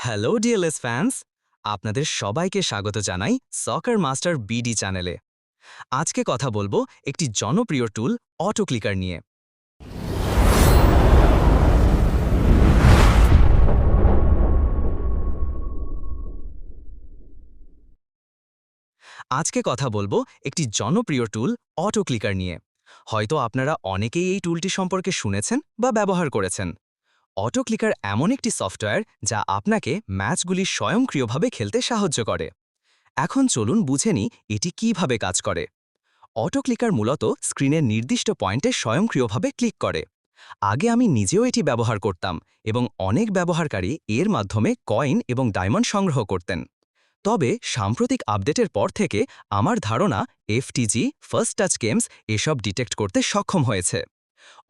Hello DLS fans আপনাদের সবাইকে স্বাগত জানাই সকার মাস্টার বিডি চ্যানেলে আজকে কথা বলব একটি জনপ্রিয় টুল অটো ক্লিকার নিয়ে। আজকে কথা বলব একটি জনপ্রিয় টুল অটো ক্লিকার নিয়ে। হয়তো আপনারা অনেকেই এই টুলটি সম্পর্কে শুনেছেন বা ব্যবহার করেছেন। অটো ক্লিকার এমন একটি সফটওয়্যার যা আপনাকে ম্যাচগুলি স্বয়ংক্রিয়ভাবে খেলতে সাহায্য করে। এখন চলুন বুঝে নিই এটি কীভাবে কাজ করে। অটো ক্লিকার মূলত স্ক্রিনের নির্দিষ্ট পয়েন্টে স্বয়ংক্রিয়ভাবে ক্লিক করে। আগে আমি নিজেও এটি ব্যবহার করতাম এবং অনেক ব্যবহারকারী এর মাধ্যমে কয়েন এবং ডায়মন্ড সংগ্রহ করতেন। তবে সাম্প্রতিক আপডেটের পর থেকে আমার ধারণা এফটিজি, ফার্স্ট টাচ গেমস এসব ডিটেক্ট করতে সক্ষম হয়েছে।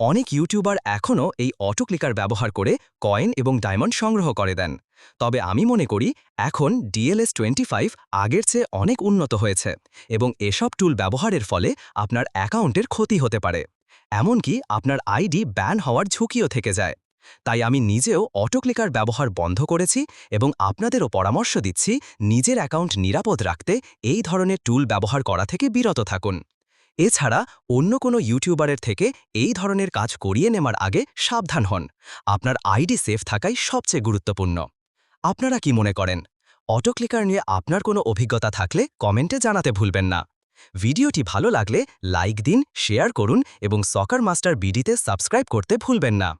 অনেক ইউটিউবার এখনও এই অটো ক্লিকার ব্যবহার করে কয়েন এবং ডায়মন্ড সংগ্রহ করে দেন। তবে আমি মনে করি, এখন ডিএলএস টোয়েন্টি আগের চেয়ে অনেক উন্নত হয়েছে এবং এসব টুল ব্যবহারের ফলে আপনার অ্যাকাউন্টের ক্ষতি হতে পারে। এমনকি আপনার আইডি ব্যান হওয়ার ঝুঁকিও থেকে যায়। তাই আমি নিজেও অটো ক্লিকার ব্যবহার বন্ধ করেছি এবং আপনাদেরও পরামর্শ দিচ্ছি নিজের অ্যাকাউন্ট নিরাপদ রাখতে এই ধরনের টুল ব্যবহার করা থেকে বিরত থাকুন। এছাড়া অন্য কোনো ইউটিউবারের থেকে এই ধরনের কাজ করিয়ে নেওয়ার আগে সাবধান হন। আপনার আইডি সেফ থাকাই সবচেয়ে গুরুত্বপূর্ণ। আপনারা কি মনে করেন? অটোক্লিকার নিয়ে আপনার কোনো অভিজ্ঞতা থাকলে কমেন্টে জানাতে ভুলবেন না। ভিডিওটি ভালো লাগলে লাইক দিন, শেয়ার করুন এবং সকার মাস্টার বিডিতে সাবস্ক্রাইব করতে ভুলবেন না।